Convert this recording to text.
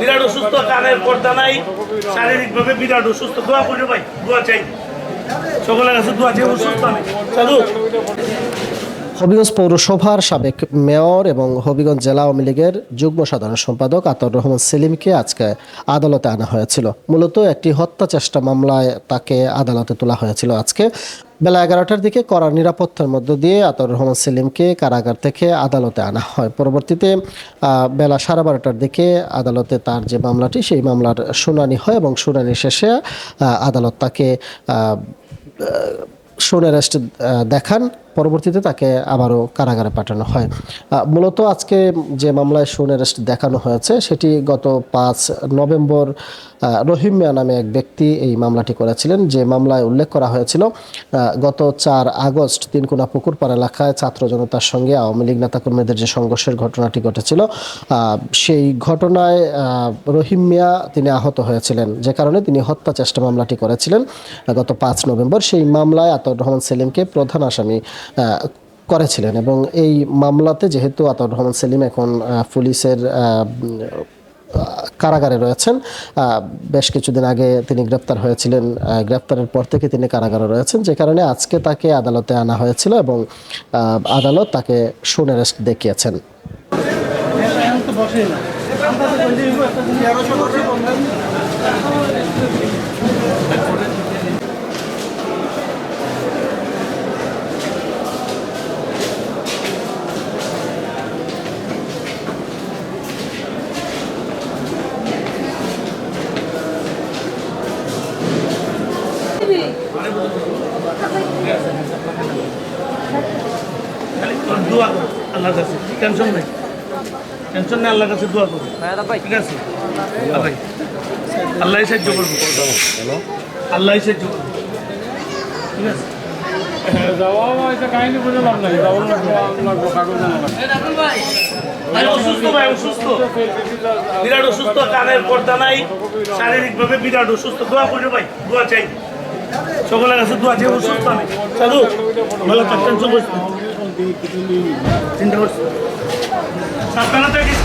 বিরাট অসুস্থ। কানের পর্দা নাই, শারীরিকভাবে বিরাট অসুস্থ। দোয়া করি ভাই, দোয়া চাই। সকলের কাছে দোয়া চাই, অসুস্থ আমি। হবিগঞ্জ পৌরসভার সাবেক মেয়র এবং হবিগঞ্জ জেলা আওয়ামী লীগের যুগ্ম সাধারণ সম্পাদক আতর রহমান সেলিমকে আজকে আদালতে আনা হয়েছিল। মূলত একটি হত্যা চেষ্টা মামলায় তাকে আদালতে তোলা হয়েছিল আজকে। বেলা এগারোটার দিকে কড়া নিরাপত্তার মধ্য দিয়ে আতর রহমান সেলিমকে কারাগার থেকে আদালতে আনা হয়। পরবর্তীতে বেলা সাড়ে বারোটার দিকে আদালতে তার যে মামলাটি, সেই মামলার শুনানি হয় এবং শুনানি শেষে আদালত তাকে অ্যারেস্ট দেখান। পরবর্তীতে তাকে আবারও কারাগারে পাঠানো হয়। মূলত আজকে যে মামলায় শোন অ্যারেস্ট দেখানো হয়েছে, সেটি গত পাঁচ নভেম্বর রহিম মিয়া নামে এক ব্যক্তি এই মামলাটি করেছিলেন, যে মামলায় উল্লেখ করা হয়েছিল গত চার আগস্ট তিনকোনা পুকুরপাড় এলাকায় ছাত্র জনতার সঙ্গে আওয়ামী লীগ নেতাকর্মীদের যে সংঘর্ষের ঘটনাটি ঘটেছিল সেই ঘটনায় রহিম মিয়া তিনি আহত হয়েছিলেন। যে কারণে তিনি হত্যা চেষ্টা মামলাটি করেছিলেন গত পাঁচ নভেম্বর। সেই মামলায় আতর রহমান সেলিমকে প্রধান আসামি করেছিলেন। এবং এই মামলাতে যেহেতু আতর রহমান সেলিম এখন পুলিশের কারাগারে রয়েছেন বেশ কিছুদিন আগে তিনি গ্রেপ্তার হয়েছিলেন গ্রেপ্তারের পর থেকে তিনি কারাগারে রয়েছেন, যে কারণে আজকে তাকে আদালতে আনা হয়েছিল এবং আদালত তাকে শুন অ্যারেস্ট দেখিয়েছেন। দোয়া করো আল্লাহর কাছে। টেনশন নেই। টেনশন নেই আল্লাহর কাছে দোয়া করো। ঠিক আছে? আল্লাহ আল্লাহ সাহায্য করব। আল্লাহ সাহায্য করব। ঠিক আছে? যাওয়া এটা কাহিনী বুঝে লাভ নাই। যাওয়া লাগবো লাগবো কাগজ আনা লাগবে ভাই অসুস্থ ভাই অসুস্থ। বিরাট অসুস্থ কানের পর্দা নাই। শারীরিকভাবে বিরাট অসুস্থ। দোয়া করি ভাই দোয়া চাই। সকলের কাছে দোয়া চাই অসুস্থ আমি চালু ভালো থাকতেন চল চিন্তা করছি সাবধানে থাকিস